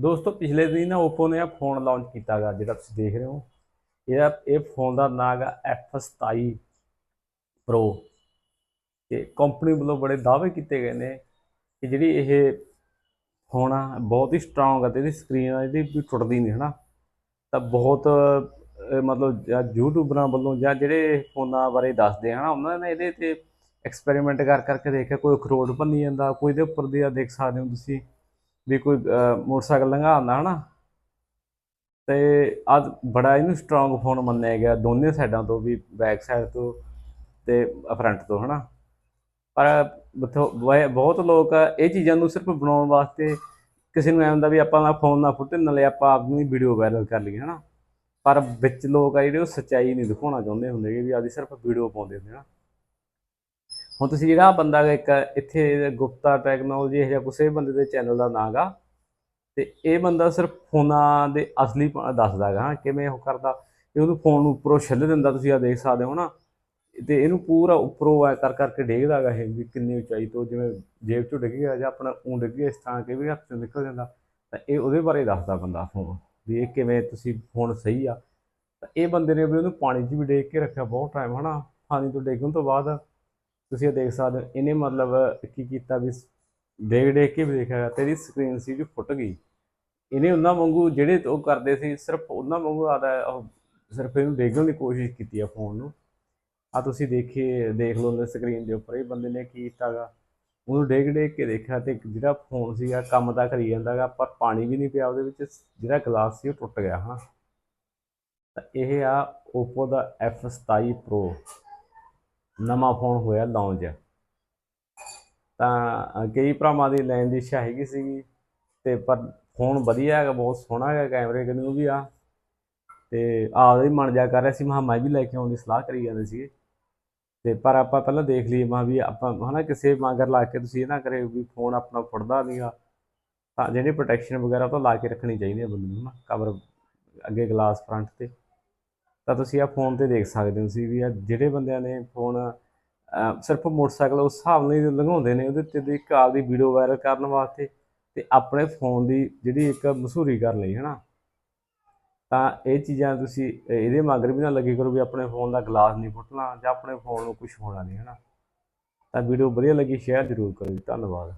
ਦੋਸਤੋ, ਪਿਛਲੇ ਦਿਨ ਨਾ Oppo ਨੇ ਆ ਫੋਨ ਲਾਂਚ ਕੀਤਾਗਾ ਜਿਹੜਾ ਤੁਸੀਂ ਦੇਖ ਰਹੇ ਹੋ। ਇਹਦਾ ਇਹ ਫੋਨ ਦਾ ਨਾਮ ਹੈਗਾ F27 Pro ਤੇ ਕੰਪਨੀ ਵੱਲੋਂ ਬੜੇ ਦਾਅਵੇ ਕੀਤੇ ਗਏ ਨੇ ਕਿ ਜਿਹੜੀ ਇਹ ਫੋਨ ਆ, ਬਹੁਤ ਹੀ ਸਟਰੋਂਗ ਹੈ ਤੇ ਇਹਦੀ ਸਕਰੀਨ ਆ ਜਿਹੜੀ ਵੀ ਟੁੱਟਦੀ ਨਹੀਂ, ਹਨਾ? ਤਾਂ ਬਹੁਤ ਮਤਲਬ ਜਾਂ ਯੂਟਿਊਬਰਾਂ ਵੱਲੋਂ ਜਾਂ ਜਿਹੜੇ ਫੋਨਾਂ ਬਾਰੇ ਦੱਸਦੇ ਆ, ਹਨਾ? ਉਹਨਾਂ ਨੇ ਇਹਦੇ ਤੇ ਐਕਸਪੈਰੀਮੈਂਟ ਕਰ ਕਰਕੇ ਦੇਖਿਆ, ਕੋਈ ਅਖਰੋਟ ਭੰਨੀ ਜਾਂਦਾ, ਕੋਈ ਦੇ ਉੱਪਰ ਦੀ ਆ ਦੇਖ ਸਕਦੇ ਹੋ ਤੁਸੀਂ। ਵੀ ਕੋਈ ਮੋਟਰਸਾਈਕਲ ਲੰਘਾਉਂਦਾ ਹਨਾ? ਤੇ ਅੱਜ ਬੜਾ ਇਹਨੂੰ ਸਟਰੋਂਗ ਫੋਨ ਮੰਨਿਆ ਗਿਆ ਦੋਨੇ ਸਾਈਡਾਂ ਤੋਂ, ਵੀ ਬੈਕ ਸਾਈਡ ਤੋਂ ਤੇ ਫਰੰਟ ਤੋਂ, ਹਨਾ? ਪਰ ਬਹੁਤ ਲੋਕ ਇਹ ਚੀਜ਼ਾਂ ਨੂੰ ਸਿਰਫ ਬਣਾਉਣ ਵਾਸਤੇ ਕਿਸੇ ਨੂੰ ਐਂ ਹੁੰਦਾ ਵੀ ਆਪਾਂ ਨਾ ਫੋਨ ਨਾ ਫੁੱਟੇ, ਨਾਲੇ ਆਪਾਂ ਆਪ ਨੂੰ ਵੀਡੀਓ ਵਾਇਰਲ ਕਰ ਲਈਏ, ਹਨਾ? ਪਰ ਵਿੱਚ ਲੋਕ ਆ ਜਿਹੜੇ ਉਹ ਸੱਚਾਈ ਨਹੀਂ ਦਿਖਾਉਣਾ ਚਾਹੁੰਦੇ ਹੁੰਦੇ, ਵੀ ਆਦੀ ਸਿਰਫ ਵੀਡੀਓ ਪਾਉਂਦੇ ਹੁੰਦੇ, ਹਨਾ? ਹੁਣ ਤੁਸੀਂ ਜਿਹੜਾ ਬੰਦਾ ਇੱਕ ਇੱਥੇ ਗੁਪਤਾ ਟੈਕਨੋਲੋਜੀ ਇਹ ਜਿਹਾ ਕਿਸੇ ਬੰਦੇ ਦੇ ਚੈਨਲ ਦਾ ਨਾਂ ਗਾ, ਤੇ ਇਹ ਬੰਦਾ ਸਿਰਫ ਫੋਨਾਂ ਦੇ ਅਸਲੀ ਪ- ਦੱਸਦਾ ਗਾ, ਹਾਂ, ਕਿਵੇਂ ਉਹ ਕਰਦਾ ਇਹ ਉਹਨੂੰ ਫੋਨ ਨੂੰ ਉੱਪਰੋਂ ਛਿੱਲ ਦਿੰਦਾ ਤੁਸੀਂ ਆ ਦੇਖ ਸਕਦੇ ਹੋ ਨਾ, ਤੇ ਇਹਨੂੰ ਪੂਰਾ ਉੱਪਰੋਂ ਐ ਕਰ ਕਰਕੇ ਡੇਗਦਾ ਗਾ ਇਹ ਵੀ ਕਿੰਨੀ ਉਚਾਈ ਤੋਂ ਜਿਵੇਂ ਜੇਬ ਚੋਂ ਡਿੱਗ ਗਿਆ ਜਾਂ ਆਪਣਾ ਉਂ ਡਿੱਗ ਗਿਆ, ਇਸ ਤਰ੍ਹਾਂ ਕਿ ਵੀ ਹੱਥ ਚੋਂ ਨਿਕਲ ਜਾਂਦਾ, ਤਾਂ ਇਹ ਉਹਦੇ ਬਾਰੇ ਦੱਸਦਾ ਬੰਦਾ ਫੋਨ, ਵੀ ਇਹ ਕਿਵੇਂ ਤੁਸੀਂ ਫੋਨ ਸਹੀ ਆ। ਤਾਂ ਇਹ ਬੰਦੇ ਨੇ ਵੀ ਉਹਨੂੰ ਪਾਣੀ 'ਚ ਵੀ ਡੇਗ ਕੇ ਰੱਖਿਆ ਬਹੁਤ ਟਾਈਮ ਹਨਾ, ਪਾਣੀ ਤੋਂ ਡੇਗਣ ਤੋਂ ਬਾਅਦ ਤੁਸੀਂ ਇਹ ਦੇਖ ਸਕਦੇ ਹੋ, ਇਹਨੇ ਮਤਲਬ ਕੀ ਕੀਤਾ ਵੀ ਡੇਗ ਡੇਗ ਕੇ ਵੀ ਦੇਖਿਆ ਤੇ ਇਹਦੀ ਸਕਰੀਨ ਸੀ ਜਿਹੜੀ ਫੁੱਟ ਗਈ। ਇਹਨੇ ਉਹਨਾਂ ਵਾਂਗੂ ਜਿਹੜੇ ਉਹ ਕਰਦੇ ਸੀ, ਸਿਰਫ ਉਹਨਾਂ ਵਾਂਗੂ ਆਦਾ ਉਹ ਸਿਰਫ ਇਹਨੂੰ ਦੇਖਣ ਦੀ ਕੋਸ਼ਿਸ਼ ਕੀਤੀ ਆ ਫੋਨ ਨੂੰ। ਆ ਤੁਸੀਂ ਦੇਖੀਏ ਦੇਖ ਲਓ ਸਕਰੀਨ ਦੇ ਉੱਪਰ, ਇਹ ਬੰਦੇ ਨੇ ਕੀ ਕੀਤਾਗਾ ਉਹਨੂੰ ਡੇਗ ਡੇਗ ਕੇ ਦੇਖਿਆ ਤੇ ਜਿਹੜਾ ਫੋਨ ਸੀਗਾ, ਕੰਮ ਤਾਂ ਕਰੀ ਜਾਂਦਾਗਾ ਪਰ ਪਾਣੀ ਵੀ ਨਹੀਂ ਪਿਆ ਉਹਦੇ ਵਿੱਚ, ਜਿਹੜਾ ਗਲਾਸ ਸੀ ਉਹ ਟੁੱਟ ਗਿਆ, ਹਾਂ। ਤਾਂ ਇਹ ਆ Oppo ਦਾ F27 Pro ਨਵਾਂ ਫੋਨ ਹੋਇਆ ਲਾਂਚ ਤਾਂ ਕਈ ਭਰਾਵਾਂ ਦੀ ਲੈਣ ਦੀ ਇੱਛਾ ਹੈਗੀ ਸੀਗੀ, ਤੇ ਪਰ ਫੋਨ ਵਧੀਆ ਹੈਗਾ, ਬਹੁਤ ਸੋਹਣਾ ਹੈਗਾ ਕੈਮਰੇ ਕਿਨੂੰ ਵੀ ਆ। ਤੇ ਆਪਦਾ ਹੀ ਮਨ ਜਾ ਕਰ ਰਿਹਾ ਸੀ ਮਹਾ ਮੈਂ ਵੀ ਲੈ ਕੇ ਆਉਣ ਦੀ ਸਲਾਹ ਕਰੀ ਜਾਂਦੇ ਸੀਗੇ। ਤੇ ਪਰ ਆਪਾਂ ਪਹਿਲਾਂ ਦੇਖ ਲਈਏ, ਮਾ ਵੀ ਆਪਾਂ ਹਨਾ ਕਿਸੇ ਮਗਰ ਲਾ ਕੇ ਤੁਸੀਂ ਇਹ ਨਾ ਕਰੇ ਵੀ ਫੋਨ ਆਪਣਾ ਫੁੱਟਦਾ ਨਹੀਂਗਾ ਤਾਂ ਜਿਹੜੀ ਪ੍ਰੋਟੈਕਸ਼ਨ ਵਗੈਰਾ ਉਹ ਤਾਂ ਲਾ ਕੇ ਰੱਖਣੀ ਚਾਹੀਦੀ ਹੈ ਬੰਦੇ ਨੂੰ ਨਾ ਕਵਰ ਅੱਗੇ ਗਲਾਸ ਫਰੰਟ ਤੇ। ਤਾਂ ਤੁਸੀਂ ਆ ਫੋਨ ਤੇ ਦੇਖ ਸਕਦੇ ਹੋ ਤੁਸੀਂ ਵੀ ਆ ਜਿਹੜੇ ਬੰਦਿਆਂ ਨੇ ਫੋਨ ਸਿਰਫ ਮੋਟਰਸਾਈਕਲ ਉਸ ਹਿਸਾਬ ਨਾਲ ਲੰਘਾਉਂਦੇ ਨੇ, ਉਹਦੇ ਤੇ ਦੀ ਇੱਕ ਆਪਦੀ ਵੀਡੀਓ ਵਾਇਰਲ ਕਰਨ ਵਾਸਤੇ ਤੇ ਆਪਣੇ ਫੋਨ ਦੀ ਜਿਹੜੀ ਇੱਕ ਮਸ਼ਹੂਰੀ ਕਰ ਲਈ ਹੈ ਨਾ ਤਾਂ ਇਹ ਚੀਜ਼ਾਂ ਤੁਸੀਂ ਇਹਦੇ ਮਗਰ ਵੀ ਨਾ ਲੱਗੀ ਕਰੋ ਵੀ ਆਪਣੇ ਫੋਨ ਦਾ ਗਲਾਸ ਨਹੀਂ ਫੁੱਟਣਾ ਜਾਂ ਆਪਣੇ ਫੋਨ ਨੂੰ ਕੁਝ ਹੋਣਾ ਨਹੀਂ ਹੈ ਨਾ ਤਾਂ ਵੀਡੀਓ ਵਧੀਆ ਲੱਗੀ ਸ਼ੇਅਰ ਜ਼ਰੂਰ ਕਰੋ ਜੀ ਧੰਨਵਾਦ।